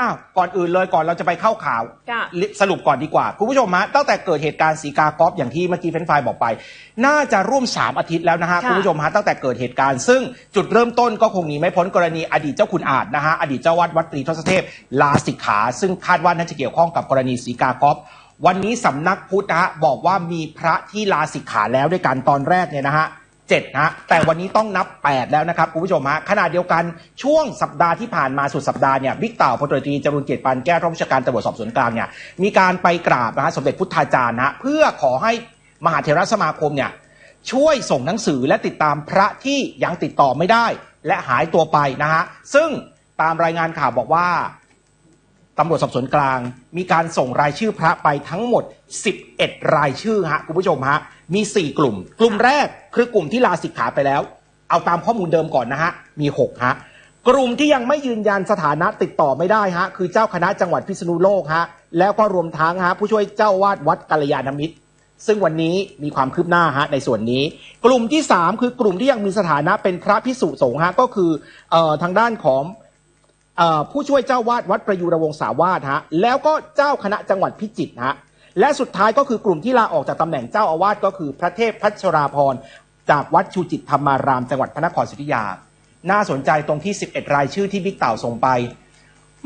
อ้าวก่อนอื่นเลยก่อนเราจะไปเข้าข่าวค่ะสรุปก่อนดีกว่า คุณผู้ชมฮะตั้งแต่เกิดเหตุการณ์สีกากอฟอย่างที่เมื่อกี้เฟรนช์ไฟล์บอกไป น่าจะร่วม 3 อาทิตย์แล้วนะฮะ ค่ะ คุณผู้ชมฮะตั้งแต่เกิดเหตุการณ์ซึ่งจุดเริ่มต้นก็คงหนีไม่พ้นกรณีอดีตเจ้าคุณอาจนะฮะ อดีตเจ้าวัดวัดตรีทศเทพ ลาสิกขา ซึ่งคาดว่าน่าจะเกี่ยวข้องกับกรณีสีกากอฟวันนี้สำนักพุทธนะฮะบอกว่ามีพระที่ลาสิกขาแล้วด้วยกันตอนแรกเนี่ยนะฮะ เจ็ดนะแต่วันนี้ต้องนับ 8 แล้วนะครับคุณผู้ชมฮะขณะเดียวกันช่วงสัปดาห์ที่ผ่านมาสุดสัปดาห์เนี่ยบิ๊กเต่าพลตรีตรีจรุนเกียรติปานแก้วรองผู้ชาการตำรวจสอบสวนกลางเนี่ยมีการไปกราบนะฮะสมเด็จพุทธาจารย์นะฮะเพื่อขอให้มหาเถรสมาคมเนี่ยช่วยส่งหนังสือและติดตามพระที่ยังติดต่อไม่ได้ และหายตัวไปนะฮะซึ่งตามรายงานข่าวบอกว่า ตำรวจสอบสวนกลาง มีการส่งรายชื่อพระไปทั้งหมด 11 รายชื่อฮะคุณผู้ชมฮะมี 4 กลุ่ม กลุ่มแรกคือกลุ่มที่ลาสิกขาไปแล้ว เอาตามข้อมูลเดิมก่อนนะฮะมี6ฮะกลุ่มที่ยังไม่ยืนยันสถานะติดต่อไม่ได้ฮะคือเจ้าคณะจังหวัดพิษณุโลกฮะแล้วก็รวมทั้งฮะผู้ช่วยเจ้าวาดวัดกัลยาณมิตร ซึ่งวันนี้มีความคืบหน้าฮะในส่วนนี้ กลุ่มที่ 3 คือกลุ่มที่ยังมีสถานะเป็นพระพิสุสงฆ์ฮะก็คือเอ่อทางด้านของ ผู้ช่วยเจ้าวาดวัดประยูรวงศาวาสฮะแล้วก็เจ้าคณะจังหวัดพิจิตรฮะและสุดท้ายก็คือกลุ่มที่ลาออกจากตำแหน่งเจ้าอาวาสก็คือพระเทพพัชราพรจากวัดชูจิตธรรมาราม จังหวัดพระนครศรีอยุธยา น่าสนใจตรงที่ 11 รายชื่อที่บิ๊กเต่าส่งไป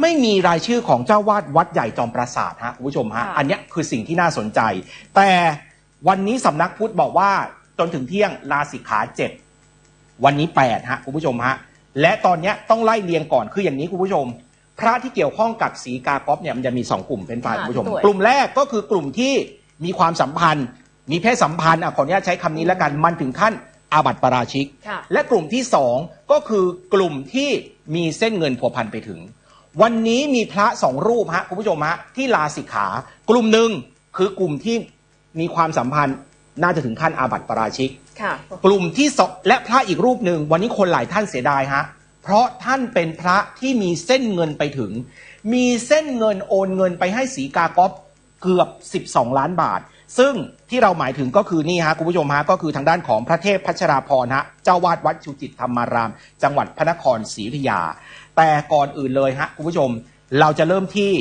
ไม่มีรายชื่อของเจ้าวาดวัดใหญ่จอมปราสาทฮะคุณผู้ชมฮะค่ะอันเนี้ยคือสิ่งที่น่าสนใจ แต่วันนี้สำนักพุทธบอกว่าจนถึงเที่ยงลาสิกขาเจ็ดวันนี้8ฮะคุณผู้ชมฮะ และตอนเนี้ยต้องไล่เรียงก่อนคืออย่างนี้คุณผู้ชม พระที่เกี่ยวข้องกับสีกากอฟเนี่ยมันจะมี 2 กลุ่มเป็นฝ่ายค่ะคุณผู้ชมพี่ตุ๋ยกลุ่มแรกก็คือกลุ่มที่มีความสัมพันธ์ มีเพศสัมพันธ์อะขออนุญาตใช้คำนี้แล้วกันมันถึงขั้นอาบัติปาราชิกค่ะและกลุ่มที่ 2 ก็คือกลุ่มที่มีเส้นเงินผัวพันไปถึง วันนี้มีพระสองรูปฮะคุณผู้ชมฮะที่ลาสิกขา กลุ่มหนึ่งคือกลุ่มที่มีความสัมพันธ์น่าจะถึงขั้นอาบัติปาราชิกค่ะ กลุ่มที่สองและพระอีกรูปหนึ่งวันนี้คนหลายท่านเสียดายฮะเพราะท่านเป็นพระที่มีเส้นเงินไปถึง มีเส้นเงินโอนเงินไปให้สีกากอฟเกือบ 12 ล้านบาท ซึ่งที่เราหมายถึงก็คือนี่ฮะคุณผู้ชมฮะก็คือทางด้านของพระเทพพัชราพรฮะเจ้าวาดวัดชูจิตธรรมาราม จังหวัดพระนครศรีอยุธยา แต่ก่อนอื่นเลยฮะคุณผู้ชมเราจะเริ่มที่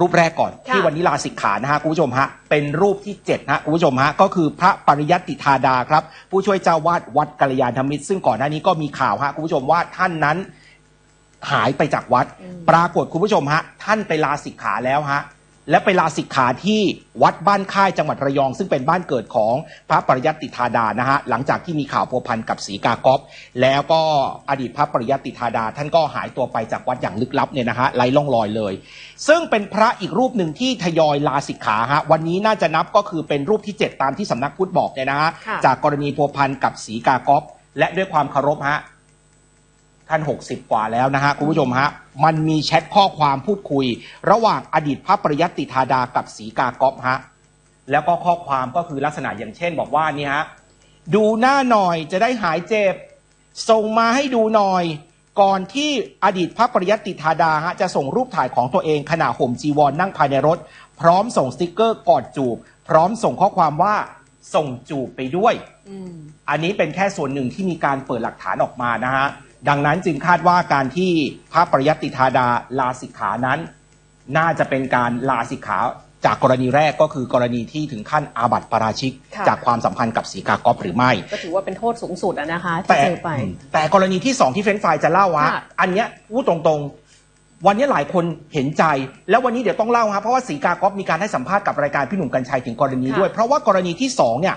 รูปแรกก่อนค่ะที่วันนี้ลาสิกขานะฮะคุณผู้ชมฮะเป็นรูปที่7ฮะคุณผู้ชมฮะก็คือพระปริยัติธาดาครับ ผู้ช่วยเจ้าวาดวัดกัลยาณมิตรซึ่งก่อนหน้านี้ก็มีข่าวฮะคุณผู้ชมว่าท่านนั้นหายไปจากวัด ปรากฏคุณผู้ชมฮะท่านไปลาสิกขาแล้วฮะ และไปลาสิกขาที่วัดบ้านค่ายจังหวัดระยอง ซึ่งเป็นบ้านเกิดของพระปริยัติธาดานะฮะหลังจากที่มีข่าวพัวพันกับสีกากอฟแล้วก็อดีตพระปริยัติธาดา ท่านก็หายตัวไปจากวัดอย่างลึกลับเนี่ยนะฮะไร้ล่องรอยเลย ซึ่งเป็นพระอีกรูปหนึ่งที่ทยอยลาสิกขาฮะวันนี้น่าจะนับก็คือเป็นรูปที่ 7 ตามที่สำนักพุทธบอกเนี่ยนะฮะค่ะจากกรณีพัวพันกับสีกากอฟและด้วยความเคารพฮะ ท่าน 60 กว่าแล้วนะฮะคุณผู้ชมฮะ มันมีแชทข้อความพูดคุย ระหว่างอดีตพระปริยัติธาดากับสีกากอฟฮะ แล้วก็ข้อความก็คือลักษณะอย่างเช่นบอกว่านี่ฮะ ดูหน้าหน่อยจะได้หายเจ็บ ส่งมาให้ดูหน่อย ก่อนที่อดีตพระปริยัติธาดาฮะจะส่งรูปถ่ายของตัวเองขณะห่มจีวรนั่งภายในรถ พร้อมส่งสติกเกอร์กอดจูบ พร้อมส่งข้อความว่าส่งจูบไปด้วยอืมอันนี้เป็นแค่ส่วนหนึ่งที่มีการเปิดหลักฐานออกมานะฮะ ดังนั้นจึงคาดว่าการที่พระปริยัติธาดาลาสิกขานั้น น่าจะเป็นการลาสิกขาจากกรณีแรกก็คือกรณีที่ถึงขั้นอาบัติปาราชิกค่ะจากความสัมพันธ์กับสีกากอฟหรือไม่ ก็ถือว่าเป็นโทษสูงสุดอะนะคะที่แต่เจอไป แต่กรณีที่สองที่เฟรนช์ไฟล์จะเล่าฮะค่ะอันเนี้ยพูดตรงๆ วันนี้หลายคนเห็นใจ แล้ววันนี้เดี๋ยวต้องเล่าฮะเพราะว่าสีกากอฟมีการให้สัมภาษณ์กับรายการพี่หนุ่มกัญชัยถึงกรณีด้วย เพราะว่ากรณีที่สองเนี่ย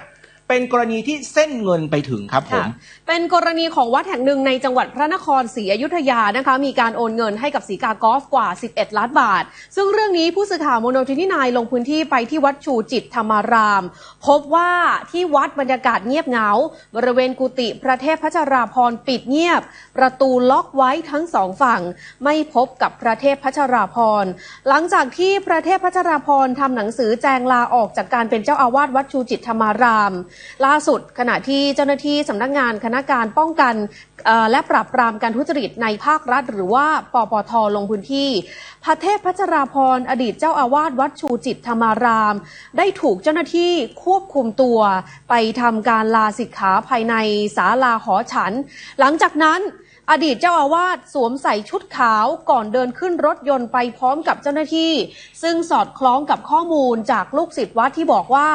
เป็นกรณีที่เส้นเงินไปถึงครับผม เป็นกรณีของวัดแห่งหนึ่งในจังหวัดพระนครศรีอยุธยานะคะ มีการโอนเงินให้กับสีกากอล์ฟกว่า 11 ล้านบาท ซึ่งเรื่องนี้ผู้สื่อข่าวโมโนทินีนายลงพื้นที่ไปที่วัดชูจิตธรรมาราม พบว่าที่วัดบรรยากาศเงียบเหงา บริเวณกุฏิพระเทพพัชราพรปิดเงียบ ประตูล็อกไว้ทั้งสองฝั่ง ไม่พบกับพระเทพพัชราพรหลังจากที่พระเทพพัชราพรทำหนังสือแจงลาออกจากการเป็นเจ้าอาวาสวัดชูจิตธรรมารามล่าสุดขณะที่เจ้าหน้าที่สำนักงานคณะการป้องกันและปราบปรามการทุจริตในภาครัฐ หรือว่าปปทลงพื้นที่ พระเทพพัชราพรอดีตเจ้าอาวาสวัดชูจิตธรรมาราม ได้ถูกเจ้าหน้าที่ควบคุมตัว ไปทำการลาสิกขาภายในศาลาหอฉัน หลังจากนั้น อดีตเจ้าอาวาสสวมใส่ชุดขาวก่อนเดินขึ้นรถยนต์ไปพร้อมกับเจ้าหน้าที่ ซึ่งสอดคล้องกับข้อมูลจากลูกศิษย์วัดที่บอกว่า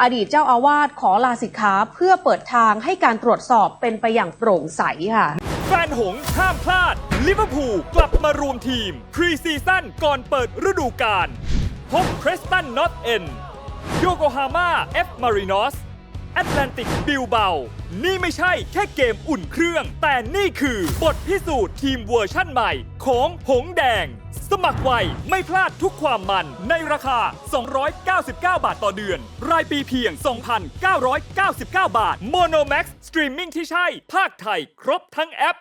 อดีตเจ้าอาวาสขอลาสิกขาเพื่อเปิดทางให้การตรวจสอบเป็นไปอย่างโปร่งใสค่ะ แฟนหงห้ามพลาด ลิเวอร์พูลกลับมารวมทีม พรีซีซั่นก่อนเปิดฤดูกาลพบเพรสตันนอตเอ็นโยโกฮาม่าเอฟมารินอส แอตแลนติกบิลเบา นี่ไม่ใช่แค่เกมอุ่นเครื่อง แต่นี่คือบทพิสูจน์ทีมเวอร์ชั่นใหม่ ของหงแดง สมัครไวไม่พลาดทุกความมันในราคา 299 บาทต่อเดือน รายปีเพียง 2,999 บาท Monomax สตรีมมิ่งที่ใช่ ภาคไทย ครบทั้งแอป